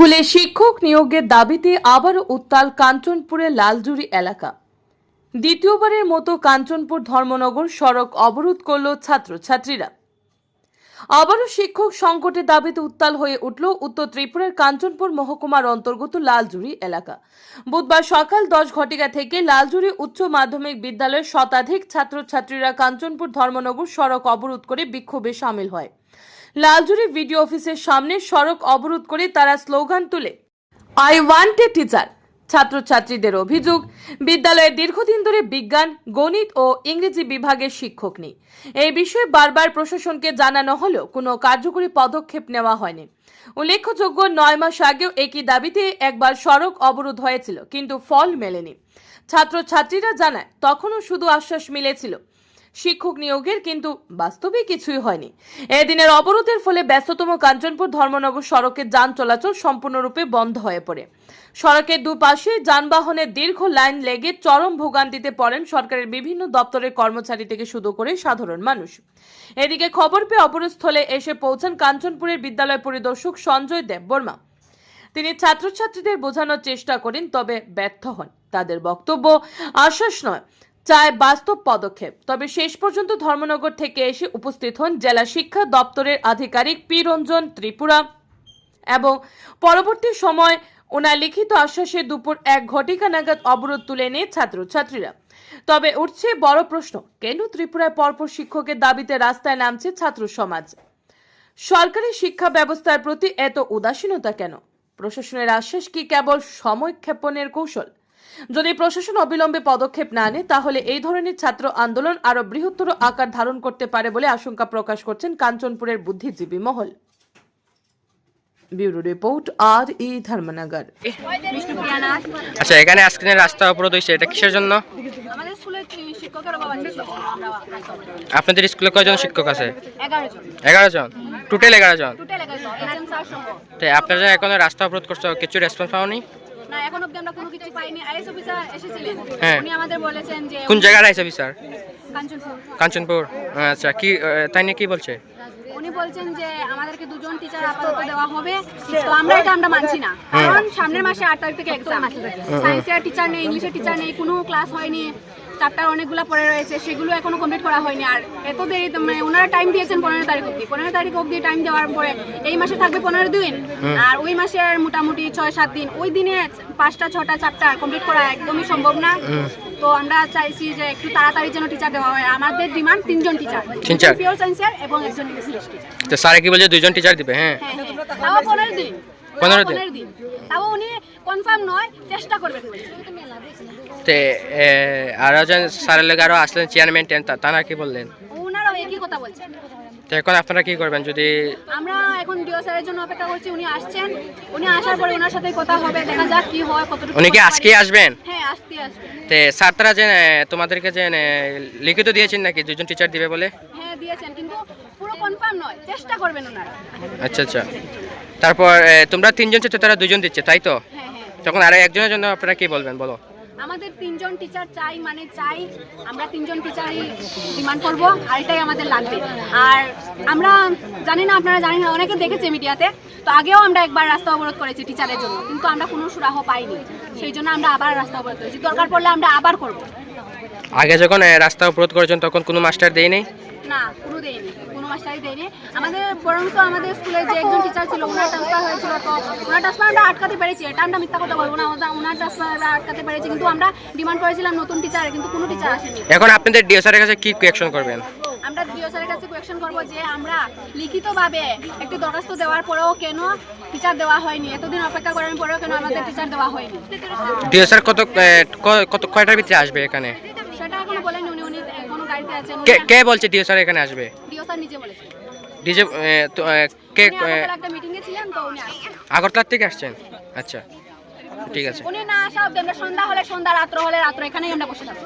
স্কুলে শিক্ষক নিয়োগের দাবিতে আবারও উত্তাল কাঞ্চনপুরে লালজুরি এলাকা। দ্বিতীয়বারের মতো কাঞ্চনপুর ধর্মনগর সড়ক অবরোধ করল ছাত্রছাত্রীরা। আবারও শিক্ষক সংকটের দাবিতে উত্তাল হয়ে উঠল উত্তর ত্রিপুরার কাঞ্চনপুর মহকুমার অন্তর্গত লালজুরি এলাকা। বুধবার সকাল দশ ঘটিকা থেকে লালজুরি উচ্চ মাধ্যমিক বিদ্যালয়ের শতাধিক ছাত্রছাত্রীরা কাঞ্চনপুর ধর্মনগর সড়ক অবরোধ করে বিক্ষোভে সামিল হয়। লালজুরি ভিডিও অফিসের সামনে সড়ক অবরোধ করে তারা স্লোগান তুলে আই ওয়ান্ট এ টিচার ছাত্রছাত্রীদের অভিযোগ, বিদ্যালয়ে দীর্ঘদিন ধরে বিজ্ঞান, গণিত ও ইংরেজি বিভাগের শিক্ষক নেই। এই বিষয়ে বারবার প্রশাসনকে জানানো হলেও কোনো কার্যকরী পদক্ষেপ নেওয়া হয়নি। উল্লেখযোগ্য, নয় মাস আগেও একই দাবিতে একবার সড়ক অবরোধ হয়েছিল, কিন্তু ফল মেলেনি। ছাত্রছাত্রীরা জানায়, তখনও শুধু আশ্বাস মিলেছিল। শিক্ষক নিয়োগের কিন্তু বাস্তবে কিছুই হয়নি। এদিনের অবরোধের ফলে ব্যস্ততম কাঞ্চনপুর ধর্মনগর সড়কের যান চলাচল সম্পূর্ণরূপে বন্ধ হয়ে পড়ে। সড়কের দুপাশে যানবাহনের দীর্ঘ লাইন লেগে চরম ভোগান্তিতে পড়েন সরকারের বিভিন্ন দপ্তরের কর্মচারী থেকে শুরু করে সাধারণ মানুষ। এদিকে খবর পেয়ে অবরোধস্থলে এসে পৌঁছান কাঞ্চনপুরের বিদ্যালয় পরিদর্শক সঞ্জয় দেব বর্মা। তিনি ছাত্রছাত্রীদের বোঝানোর চেষ্টা করেন, তবে ব্যর্থ হন। তাদের বক্তব্য আশ্বাস নয়। চায় বাস্তব পদক্ষেপ। তবে শেষ পর্যন্ত ধর্মনগর থেকে এসে উপস্থিত হন জেলা শিক্ষা দপ্তরের আধিকারিক পি রঞ্জন ত্রিপুরা এবং পরবর্তী সময় ওনার লিখিত আশ্বাসে দুপুর এক ঘটিকা নাগাদ অবরোধ তুলে নেয় ছাত্রছাত্রীরা। তবে উঠছে বড় প্রশ্ন, কেন ত্রিপুরায় পরপর শিক্ষকের দাবিতে রাস্তায় নামছে ছাত্র সমাজ? সরকারি শিক্ষা ব্যবস্থার প্রতি এত উদাসীনতা কেন? প্রশাসনের আশ্বাস কি কেবল সময় ক্ষেপণের কৌশল? যদি প্রশাসন অবিলম্বে পদক্ষেপ না নেয় তাহলে এই ধরনের ছাত্র আন্দোলন আরও বৃহত্তর আকার ধারণ করতে পারে বলে আশঙ্কা প্রকাশ করছেন কাঞ্চনপুরের বুদ্ধিজীবী মহল। ব্যুরো রিপোর্ট আর ই ধর্মনগর। আচ্ছা এখানে আজকে রাস্তা অবরোধ হয়েছে এটা কিসের জন্য। আপনাদের স্কুলে কয়জন শিক্ষক আছে? এগারো জন। টোটাল এগারো জন? আপনারা এখন রাস্তা অবরোধ করছ কিছু রেসপন্স পাওনি? না এখন অবধি আমরা কোনো কিছু পাইনি। আইএস অফিসার এসেছিলেন। হ্যাঁ। উনি আমাদের বলেছেন যে কোন জায়গায় আইএস অফিসার কাঞ্চনপুর। কাঞ্চনপুর। আচ্ছা কি তাই নিয়ে কি বলছে? উনি বলছেন যে আমাদেরকে দুজন টিচার আপাতত দেওয়া হবে। তো আমরা এটা আমরা মানছি না। কারণ সামনের মাসে আট তারিখ থেকে এক্সাম সায়েন্সের টিচার নেই ইংলিশের টিচার নেই কোনো ক্লাস হয়নি। চ্যাপ্টার অনেকগুলো পড়ে রয়েছে সেগুলো এখনও কমপ্লিট করা হয়নি। আর এত দেরি মানে ওনারা টাইম দিয়েছেন পনেরো তারিখ অবধি। পনেরো তারিখ অবধি টাইম দেওয়ার পরে এই মাসে থাকবে পনেরো দিন। আর ওই মাসের মোটামুটি ছয় সাত দিন। ওই দিনে পাঁচটা ছটা চ্যাপ্টার কমপ্লিট করা একদমই সম্ভব না। তো আমরা চাইছি যে একটু তাড়াতাড়ি যেন টিচার দেওয়া হয়। আমাদের ডিমান্ড তিনজন টিচার Teacher? পিওর সায়েন্সের এবং একজন ইংলিশ টিচার তো স্যারে কি দুইজন টিচার দিবে হ্যাঁ। হ্যাঁ, তাও পনেরো দিন। পনেরো দিন? তাও উনি কনফার্ম নয় চেষ্টা করবেন। তো আরও জন স্যারের লেগে আরও আসলেন চেয়ারম্যান তারা কি বললেন? ওনারাও একই কথা বলছেন। তো এখন আপনারা কি করবেন? যদি আমরা এখন ডিও স্যারের জন্য অপেক্ষা করছি উনি আসছেন। উনি আসার পরে ওনার সাথে কথা হবে দেখা যাক কি হয় কতটুকু উনি কি করতে আজকে আসবেন? হ্যাঁ আসতে আসবে তো স্যার তারা যে তোমাদেরকে যে লিখিত দিয়েছেন নাকি? দুজন টিচার দিবে বলে? হ্যাঁ দিয়েছেন কিন্তু পুরো কনফার্ম নয় চেষ্টা করবেন ওনারা। আচ্ছা আচ্ছা। তারপর তোমরা তিনজন চাচ্ছ তারা দুজন দিচ্ছে তাই তো? তখন আরও একজনের জন্য আপনারা কি বলবেন বলো। আমাদের তিনজন টিচার চাই মানে চাই আমরা তিনজন টিচারই ডিমান্ড করব আর এটাই আমাদের লাগবে। আর আমরা জানি না আপনারা জানেন না অনেকে দেখেছে মিডিয়াতে তো আগেও আমরা একবার রাস্তা অবরোধ করেছি টিচারের জন্য কিন্তু আমরা কোনো সুরাহ পাইনি। সেই জন্য আমরা আবার রাস্তা অবরোধ করেছি। দরকার পড়লে আমরা আবার করব। আগে যখন রাস্তা অবরোধ করেছেন তখন কোনো মাস্টার দেয় নেই না কোনো দেয়নি। কোনো মাস্টারই দেয়নি। আমাদের বরঞ্চ আমাদের স্কুলে যে একজন টিচার ছিল ওনার ট্রান্সফার হয়েছিল। তো ওনার ট্রান্সফার আমরা আটকাতে পেরেছি এটা আমরা মিথ্যা কথা বলব না। ওনার- ট্রান্সফার আটকাতে পেরেছি কিন্তু আমরা ডিমান্ড করেছিলাম নতুন টিচার কিন্তু কোনো টিচার আসেনি। এখন আপনাদের ডিও স্যারের কাছে কি কোয়েকশন করবেন? আমরা ডিও স্যারের কাছে কোয়েকশন করব যে আমরা লিখিতভাবে একটি দরখাস্ত দেওয়ার পরেও কেন টিচার দেওয়া হয়নি? এতদিন অপেক্ষা করার পরেও কেন আমাদের টিচার দেওয়া হয়নি? ডিও স্যার কত কত কয়টার ভিতরে আসবে এখানে? সেটা এখনও বলেন উনি উনি এখনও গাড়িতে আছেন কে কে বলছে ডিও স্যার এখানে আসবে? ডিও স্যার নিজে বলেছে। ডিজে তো কে আগরতলার থেকে আসছেন? আচ্ছা ঠিক আছে। উনি না আসা অবধি আমরা সন্ধ্যা হলে সন্ধ্যা রাত্র হলে রাত্র এখানেই আমরা বসে থাকব।